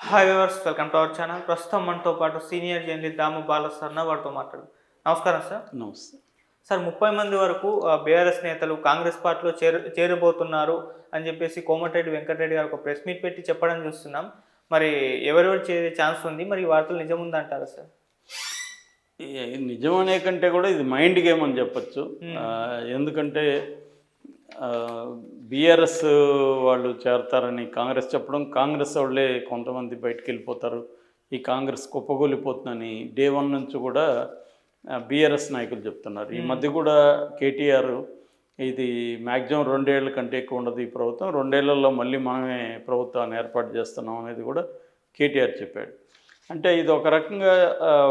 Hi viewers welcome to our channel ప్రస్తుతం మనతో పాటు సీనియర్ జర్నలిస్ట్ దాము బాలసర్న వారితో మాట్లాడు. నమస్కారం సార్. నమస్తే. సార్ ముప్పై మంది వరకు బీఆర్ఎస్ నేతలు కాంగ్రెస్ పార్టీలో చేరు చేరబోతున్నారు అని చెప్పేసి కోమటిరెడ్డి వెంకటరెడ్డి గారు ఒక ప్రెస్ మీట్ పెట్టి చెప్పడం చూస్తున్నాం. మరి ఎవరెవరు చేరే ఛాన్స్ ఉంది? మరి ఈ వార్తలు నిజం ఉందంటారా సార్? అనే కంటే కూడా ఇది మైండ్ గేమ్ అని చెప్పచ్చు. ఆ, ఎందుకంటే బీఆర్ఎస్ వాళ్ళు చేరతారని కాంగ్రెస్ చెప్పడం కాంగ్రెస్ వాళ్ళే కొంతమంది బయటికి వెళ్ళిపోతారు ఈ కాంగ్రెస్ కుప్పగొలిపోతుందని డే వన్ నుంచి కూడా బీఆర్ఎస్ నాయకులు చెప్తున్నారు. ఈ మధ్య కూడా కేటీఆర్ ఇది మ్యాక్సిమం రెండేళ్ళ కంటే ఎక్కువ ఉండదు ఈ ప్రభుత్వం. రెండేళ్ళలో మళ్ళీ మనమే ప్రభుత్వాన్ని ఏర్పాటు చేస్తున్నాం అనేది కూడా కేటీఆర్ చెప్పాడు. అంటే ఇది ఒక రకంగా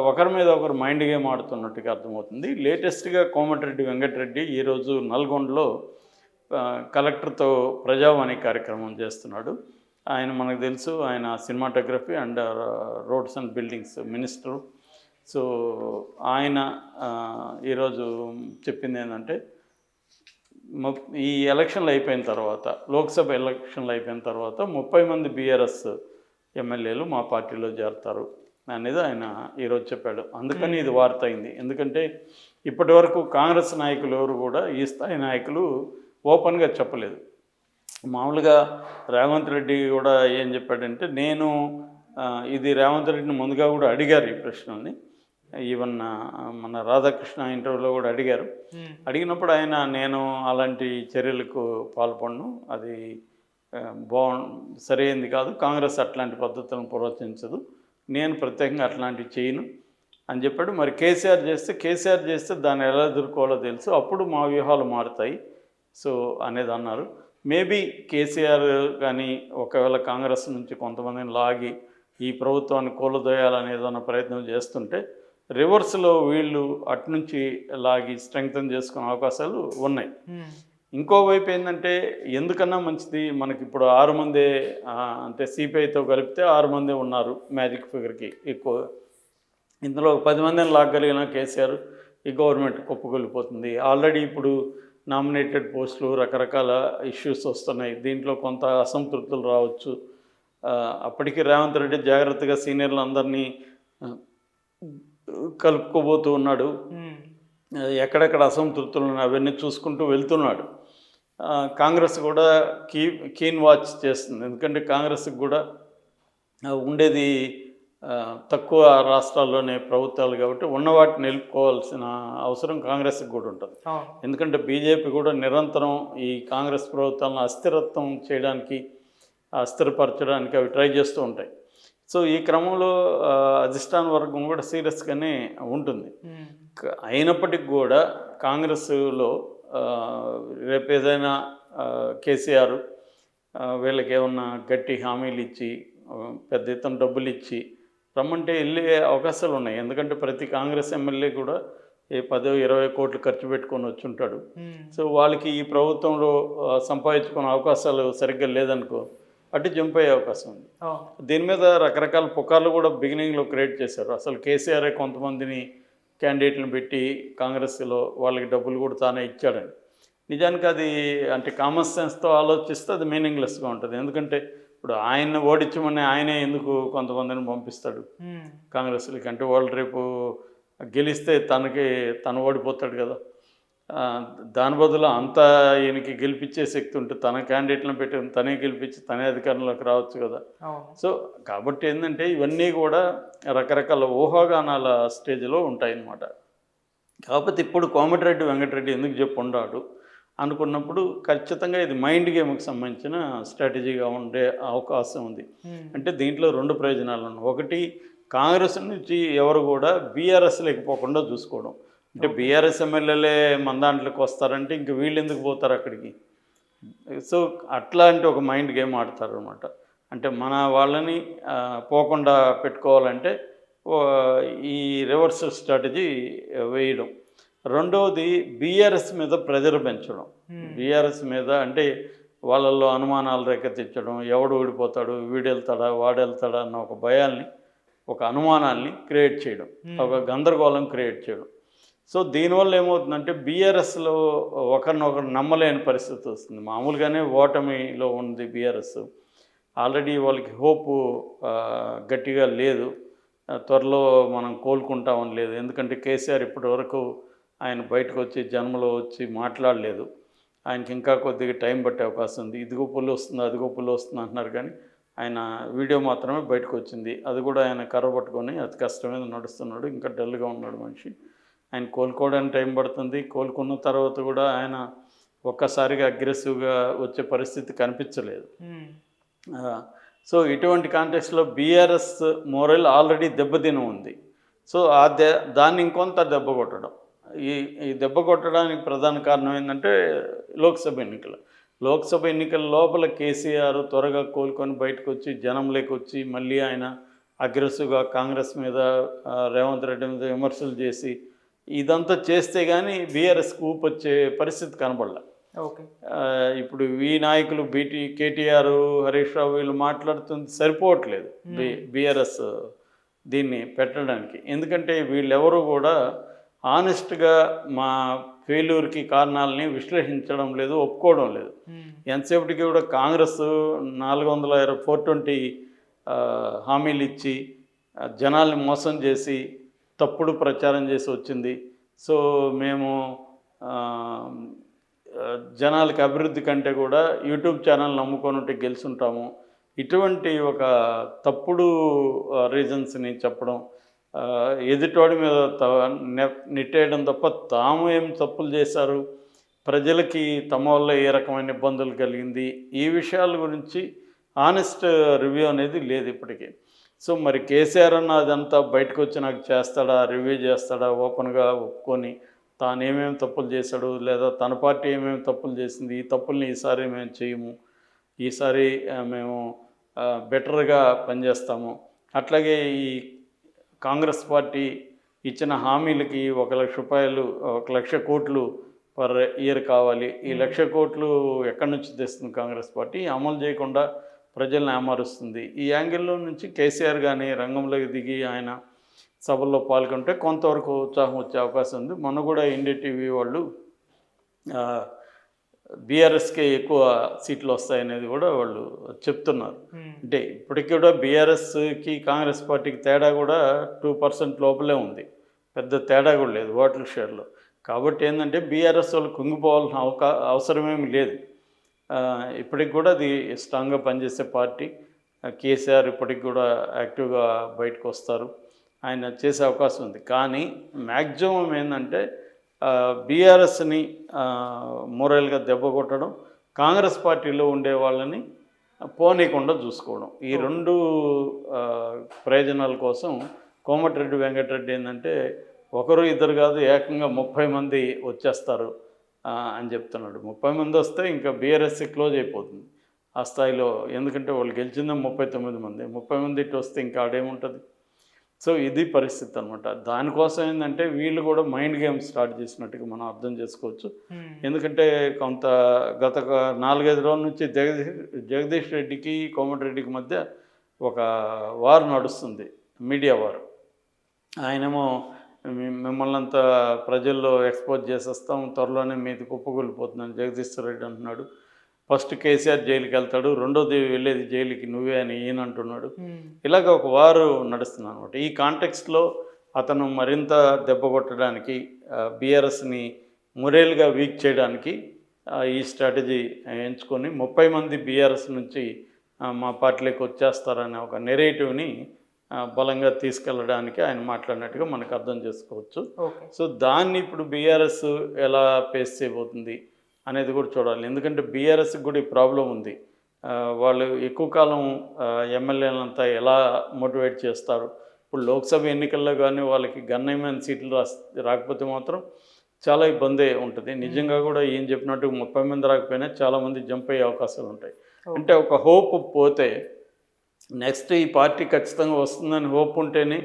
ఒకరి మీద ఒకరు మైండ్ గేమ్ ఆడుతున్నట్టుగా అర్థమవుతుంది. లేటెస్ట్గా కోమటిరెడ్డి వెంకటరెడ్డి ఈరోజు నల్గొండలో కలెక్టర్తో ప్రజావాణి కార్యక్రమం చేస్తున్నాడు. ఆయన మనకు తెలుసు ఆయన cinematography and roads and buildings minister. So ఆయన ఈరోజు చెప్పింది ఏంటంటే ఈ ఎలక్షన్లు అయిపోయిన తర్వాత లోక్సభ ఎలక్షన్లు అయిపోయిన తర్వాత ముప్పై మంది బీఆర్ఎస్ ఎమ్మెల్యేలు మా పార్టీలో చేరతారు అనేది ఆయన ఈరోజు చెప్పాడు. అందుకని ఇది వార్త అయింది. ఎందుకంటే ఇప్పటి వరకు కాంగ్రెస్ నాయకులు ఎవరు కూడా ఈ స్థాయి నాయకులు ఓపెన్గా చెప్పలేదు. మామూలుగా రేవంత్ రెడ్డి కూడా ఏం చెప్పాడంటే నేను ఇది రేవంత్ రెడ్డిని ముందుగా కూడా అడిగారు ఈ ప్రశ్నల్ని. ఈవెన్ మన రాధాకృష్ణ ఇంటర్వ్యూలో కూడా అడిగారు. అడిగినప్పుడు ఆయన నేను అలాంటి చర్యలకు పాల్పడను. అది ఆ, బాగు సరైనది కాదు. కాంగ్రెస్ అట్లాంటి పద్ధతులను ప్రోత్సహించదు. నేను ప్రత్యేకంగా అట్లాంటివి చేయను. అని చెప్పాడు. మరి కేసీఆర్ చేస్తే కేసీఆర్ చేస్తే దాన్ని ఎలా ఎదుర్కోవాలో తెలుసు. అప్పుడు మా వ్యూహాలు మారుతాయి. సో అనేది అన్నారు. మేబీ కేసీఆర్ కానీ ఒకవేళ కాంగ్రెస్ నుంచి కొంతమందిని లాగి ఈ ప్రభుత్వాన్ని కూలదోయాలని ఏదైనా ప్రయత్నం చేస్తుంటే రివర్స్లో వీళ్ళు అటు నుంచి లాగి స్ట్రెంగ్తన్ చేసుకునే అవకాశాలు ఉన్నాయి. మ్మ్. ఇంకో వైపు ఏంటంటే ఎందుకన్నా మంచిది? మనకి ఇప్పుడు ఆరు మందే అంటే సిపిఐతో కలిపితే ఆరు మందే ఉన్నారు మ్యాజిక్ ఫిగర్కి ఎక్కువ. ఇందులో పది మందిని లాగలిగిన కేసీఆర్ ఈ గవర్నమెంట్ కుప్పకొలిపోతుంది. ఆల్రెడీ ఇప్పుడు నామినేటెడ్ పోస్టులు రకరకాల ఇష్యూస్ వస్తున్నాయి. దీంట్లో కొంత అసంతృప్తులు రావచ్చు. అప్పటికి రేవంత్ రెడ్డి జాగ్రత్తగా సీనియర్లు అందరినీ కలుపుకోబోతూ ఉన్నాడు. ఎక్కడెక్కడ అసంతృప్తులు ఉన్నాయి అవన్నీ చూసుకుంటూ వెళ్తున్నాడు. కాంగ్రెస్ కూడా కీ కీన్ వాచ్ చేస్తుంది. ఎందుకంటే కాంగ్రెస్కి కూడా ఉండేది తక్కువ రాష్ట్రాల్లోనే ప్రభుత్వాలు కాబట్టి ఉన్న వాటిని నిలుపుకోవాల్సిన అవసరం కాంగ్రెస్కి కూడా ఉంటుంది. ఎందుకంటే బీజేపీ కూడా నిరంతరం ఈ కాంగ్రెస్ ప్రభుత్వాలను అస్థిరత్వం చేయడానికి అస్థిరపరచడానికి అవి ట్రై చేస్తూ ఉంటాయి. సో ఈ క్రమంలో అధిష్టాన వర్గం కూడా సీరియస్గానే ఉంటుంది. అయినప్పటికి కూడా కాంగ్రెస్లో రేపు ఏదైనా కేసీఆర్ వీళ్ళకి ఏమన్నా గట్టి హామీలు ఇచ్చి పెద్ద ఎత్తున డబ్బులు ఇచ్చి రమ్మంటే వెళ్ళే అవకాశాలు ఉన్నాయి. ఎందుకంటే ప్రతి కాంగ్రెస్ ఎమ్మెల్యే కూడా ఏ పదో ఇరవై కోట్లు ఖర్చు పెట్టుకొని వచ్చి ఉంటాడు మ్మ్. సో వాళ్ళకి ఈ ప్రభుత్వంలో సంపాదించుకునే అవకాశాలు సరిగ్గా లేదనుకో అటు జంప్ అయ్యే అవకాశం ఉంది. దీని మీద రకరకాల పుకార్లు కూడా బిగినింగ్లో క్రియేట్ చేశారు. అసలు కేసీఆర్ కొంతమందిని క్యాండిడేట్లను పెట్టి కాంగ్రెస్లో వాళ్ళకి డబ్బులు కూడా తానే ఇచ్చాడని నిజానికి అది అంటే కామన్ సెన్స్తో ఆలోచిస్తే అది మీనింగ్లెస్గా ఉంటుంది. ఎందుకంటే ఇప్పుడు ఆయన్ని ఓడించమని ఆయనే ఎందుకు కొంతమందిని పంపిస్తాడు? మ్మ్. కాంగ్రెస్లకి అంటే వాళ్ళు రేపు గెలిస్తే తనకి తను ఓడిపోతాడు కదా. దాని బదులు అంతా ఈయనకి గెలిపించే శక్తి ఉంటే తన క్యాండిడేట్లను పెట్టి తనే గెలిపించి తనే అధికారంలోకి రావచ్చు కదా. సో కాబట్టి ఏంటంటే ఇవన్నీ కూడా రకరకాల ఊహాగానాల స్టేజ్లో ఉంటాయన్నమాట. కాకపోతే ఇప్పుడు కోమటిరెడ్డి వెంకటరెడ్డి ఎందుకు చెప్పు ఉన్నాడు అనుకున్నప్పుడు ఖచ్చితంగా ఇది మైండ్ గేమ్కి సంబంధించిన స్ట్రాటజీగా ఉండే అవకాశం ఉంది. అంటే దీంట్లో రెండు ప్రయోజనాలు ఉన్నాయి. ఒకటి కాంగ్రెస్ నుంచి ఎవరు కూడా బీఆర్ఎస్ లేకపోకుండా చూసుకోవడం. అంటే బీఆర్ఎస్ ఎమ్మెల్యేలే మన దాంట్లోకి వస్తారంటే ఇంక వీళ్ళు ఎందుకు పోతారు అక్కడికి? సో అట్లాంటి ఒక మైండ్ గేమ్ ఆడతారు అనమాట అంటే మన వాళ్ళని పోకుండా పెట్టుకోవాలంటే ఈ రివర్స్ స్ట్రాటజీ వేయడం. రెండవది బీఆర్ఎస్ మీద ప్రెజర్ పెంచడం. బీఆర్ఎస్ మీద అంటే వాళ్ళల్లో అనుమానాలు రేకెత్తించడం ఎవడు ఓడిపోతాడు వీడు వెళ్తాడా వాడు వెళ్తాడా అన్న ఒక భయాల్ని ఒక అనుమానాల్ని క్రియేట్ చేయడం ఒక గందరగోళం క్రియేట్ చేయడం. సో దీనివల్ల ఏమవుతుందంటే బీఆర్ఎస్లో ఒకరినొకరు నమ్మలేని పరిస్థితి వస్తుంది. మామూలుగానే ఓటమిలో ఉంది బీఆర్ఎస్. ఆల్రెడీ వాళ్ళకి హోపు గట్టిగా లేదు. త్వరలో మనం కోలుకుంటామని లేదు. ఎందుకంటే కేసీఆర్ ఇప్పటి వరకు ఆయన బయటకు వచ్చి జన్మలో వచ్చి మాట్లాడలేదు. ఆయనకి ఇంకా కొద్దిగా టైం పట్టే అవకాశం ఉంది. ఇదిగో పుల్లు వస్తుంది అదిగో పుల్లు వస్తుంది అంటున్నారు కానీ ఆయన వీడియో మాత్రమే బయటకు వచ్చింది అది కూడా ఆయన కర్ర పట్టుకొని అతి కష్టం మీద నడుస్తున్నాడు. ఇంకా డల్గా ఉన్నాడు మనిషి. ఆయన కోలుకోవడానికి టైం పడుతుంది. కోలుకున్న తర్వాత కూడా ఆయన ఒక్కసారిగా అగ్రెసివ్గా వచ్చే పరిస్థితి కనిపించలేదు. సో ఇటువంటి కాంటెక్స్లో బీఆర్ఎస్ మోరల్ ఆల్రెడీ దెబ్బతిని ఉంది. సో ఆ దె దాన్ని ఇంకొంత దెబ్బ కొట్టడం. ఈ ఈ దెబ్బ కొట్టడానికి ప్రధాన కారణం ఏంటంటే లోక్సభ ఎన్నికలు. లోక్సభ ఎన్నికల లోపల కేసీఆర్ త్వరగా కోలుకొని బయటకు వచ్చి జనంలోకి వచ్చి మళ్ళీ ఆయన అగ్రెసివ్గా కాంగ్రెస్ మీద రేవంత్ రెడ్డి మీద విమర్శలు చేసి ఇదంతా చేస్తే కానీ బీఆర్ఎస్కి ఊపు వచ్చే పరిస్థితి కనబడలే. ఓకే. ఇప్పుడు ఈ నాయకులు బీటీ కేటీఆర్ హరీష్ రావు వీళ్ళు మాట్లాడుతుంది సరిపోవట్లేదు. బి బీఆర్ఎస్ దీన్ని పెట్టడానికి. ఎందుకంటే వీళ్ళెవరూ కూడా ఆనెస్ట్గా మా ఫెయిల్యూర్కి కారణాలని విశ్లేషించడం లేదు ఒప్పుకోవడం లేదు. ఎంతసేపటికి కూడా కాంగ్రెస్ నాలుగు వందల ఇరవై ఫోర్ ట్వంటీ హామీలు ఇచ్చి జనాల్ని మోసం చేసి తప్పుడు ప్రచారం చేసి వచ్చింది. సో మేము జనాలకి అభివృద్ధి కంటే కూడా యూట్యూబ్ ఛానల్ నమ్ముకొని ఉంటే గెలుచుంటాము ఇటువంటి ఒక తప్పుడు రీజన్స్ని చెప్పడం ఎదుటోడి మీద త- నెట్టేయడం తప్ప తాము ఏం తప్పులు చేశారు? ప్రజలకి తమ వల్ల ఏ రకమైన ఇబ్బందులు కలిగింది? ఈ విషయాల గురించి ఆనెస్ట్ రివ్యూ అనేది లేదు ఇప్పటికీ. సో మరి కేసీఆర్ అన్న అదంతా బయటకు వచ్చి నాకు చేస్తాడా? రివ్యూ చేస్తాడా? ఓపెన్గా ఒప్పుకొని తాను ఏమేమి తప్పులు చేశాడు? లేదా తన పార్టీ ఏమేమి తప్పులు చేసింది? ఈ తప్పుల్ని ఈసారి మేము చేయము. ఈసారి మేము బెటర్గా పనిచేస్తాము. అట్లాగే ఈ కాంగ్రెస్ పార్టీ ఇచ్చిన హామీలకి ఒక లక్ష రూపాయలు ఒక లక్ష కోట్లు పర్ ఇయర్ కావాలి. ఈ లక్ష కోట్లు ఎక్కడి నుంచి తెస్తుంది కాంగ్రెస్ పార్టీ? అమలు చేయకుండా ప్రజల్ని ఏమారుస్తుంది? ఈ యాంగిల్లో నుంచి కేసీఆర్ కానీ రంగంలోకి దిగి ఆయన సభల్లో పాల్గొంటే కొంతవరకు ఉత్సాహం వచ్చే అవకాశం ఉంది. మొన్న కూడా ఇండియా టీవీ వాళ్ళు బీఆర్ఎస్కే ఎక్కువ సీట్లు వస్తాయనేది కూడా వాళ్ళు చెప్తున్నారు. అంటే ఇప్పటికీ కూడా బీఆర్ఎస్కి కాంగ్రెస్ పార్టీకి తేడా కూడా టూ పర్సెంట్ లోపలే ఉంది. పెద్ద తేడా కూడా లేదు ఓట్ల షేర్లో. కాబట్టి ఏంటంటే బీఆర్ఎస్ వాళ్ళు కుంగిపోవాల్సిన అవకా అవసరమేమి లేదు. ఇప్పటికి కూడా అది స్ట్రాంగ్గా పనిచేసే పార్టీ. కేసీఆర్ ఇప్పటికి కూడా యాక్టివ్గా బయటకు వస్తారు. ఆయన చేసే అవకాశం ఉంది. కానీ మ్యాక్సిమం ఏంటంటే బీఆర్ఎస్ని మోరల్గా దెబ్బ కొట్టడం కాంగ్రెస్ పార్టీలో ఉండే వాళ్ళని పోనీయకుండా చూసుకోవడం. ఈ రెండు ప్రయోజనాల కోసం కోమటిరెడ్డి వెంకటరెడ్డి ఏంటంటే ఒకరు ఇద్దరు కాదు ఏకంగా ముప్పై మంది వచ్చేస్తారు అని చెప్తున్నాడు. ముప్పై మంది వస్తే ఇంకా బీఆర్ఎస్ క్లోజ్ అయిపోతుంది ఆ స్థాయిలో. ఎందుకంటే వాళ్ళు గెలిచిందే ముప్పై తొమ్మిది మంది. ముప్పై మంది ఇటు వస్తే ఇంకా ఆడేముంటుంది? సో ఇది పరిస్థితి అనమాట దానికోసం ఏంటంటే వీళ్ళు కూడా మైండ్ గేమ్ స్టార్ట్ చేసినట్టుగా మనం అర్థం చేసుకోవచ్చు. ఉమ్, ఎందుకంటే కొంత గత నాలుగైదు రోజుల నుంచి జగదీష్ జగదీష్ రెడ్డికి కోమటిరెడ్డికి మధ్య ఒక వార్ నడుస్తుంది మీడియా వార్. ఆయనేమో మిమ్మల్ని అంతా ప్రజల్లో ఎక్స్పోజ్ చేసేస్తాం త్వరలోనే మీది కుప్పకూలిపోతుందని జగదీష్ రెడ్డి అంటున్నాడు. ఫస్ట్ కేసీఆర్ జైలుకి వెళ్తాడు రెండోది వెళ్ళేది జైలుకి నువ్వే అని ఈయన అంటున్నాడు. ఇలాగ ఒక వారు నడుస్తుంది అనమాట ఈ కాంటెక్స్ట్లో అతను మరింత దెబ్బ కొట్టడానికి బీఆర్ఎస్ని మొరేల్గా వీక్ చేయడానికి ఈ స్ట్రాటజీ ఎంచుకొని ముప్పై మంది బీఆర్ఎస్ నుంచి మా పార్టీలోకి వచ్చేస్తారనే ఒక నెరేటివ్ని బలంగా తీసుకెళ్ళడానికి ఆయన మాట్లాడినట్టుగా మనకు అర్థం చేసుకోవచ్చు. సో దాన్ని ఇప్పుడు బీఆర్ఎస్ ఎలా ఫేస్ చేయబోతుంది? అనేది కూడా చూడాలి. ఎందుకంటే బీఆర్ఎస్కి కూడా ఈ ప్రాబ్లం ఉంది. వాళ్ళు ఎక్కువ కాలం ఎమ్మెల్యేలంతా ఎలా మోటివేట్ చేస్తారు? ఇప్పుడు లోక్సభ ఎన్నికల్లో కానీ వాళ్ళకి గన్నమైన సీట్లు రాకపోతే మాత్రం చాలా ఇబ్బంది ఉంటుంది. నిజంగా కూడా ఏం చెప్పినట్టు ముప్పై మంది రాకపోయినా చాలామంది జంప్ అయ్యే అవకాశాలు ఉంటాయి. అంటే ఒక హోప్ పోతే నెక్స్ట్ ఈ పార్టీ ఖచ్చితంగా వస్తుందని హోప్ ఉంటేనే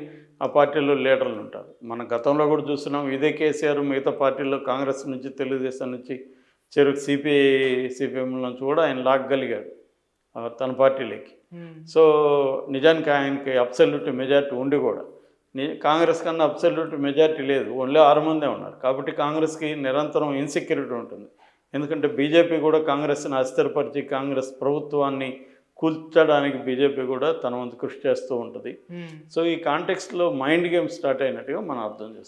ఆ పార్టీలో లీడర్లు ఉంటారు. మన గతంలో కూడా చూస్తున్నాం ఇదే కేసీఆర్ మిగతా పార్టీలో కాంగ్రెస్ నుంచి తెలుగుదేశం నుంచి చెరుకు సిపిఐ సిపిఎం నుంచి కూడా ఆయన లాగగలిగాడు తన పార్టీలోకి. సో నిజానికి ఆయనకి అబ్సల్యూట్ మెజార్టీ ఉండి కూడా కాంగ్రెస్ కన్నా అబ్సల్యూట్ మెజార్టీ లేదు ఓన్లీ ఆరు మందే ఉన్నారు. కాబట్టి కాంగ్రెస్కి నిరంతరం ఇన్సెక్యూరిటీ ఉంటుంది. ఎందుకంటే బీజేపీ కూడా కాంగ్రెస్ని అస్థిరపరిచి కాంగ్రెస్ ప్రభుత్వాన్ని కూల్చడానికి బీజేపీ కూడా తన వంతు కృషి చేస్తూ ఉంటుంది. సో ఈ కాంటెక్స్ట్లో మైండ్ గేమ్ స్టార్ట్ అయినట్టుగా మనం అర్థం చేసుకోవాలి.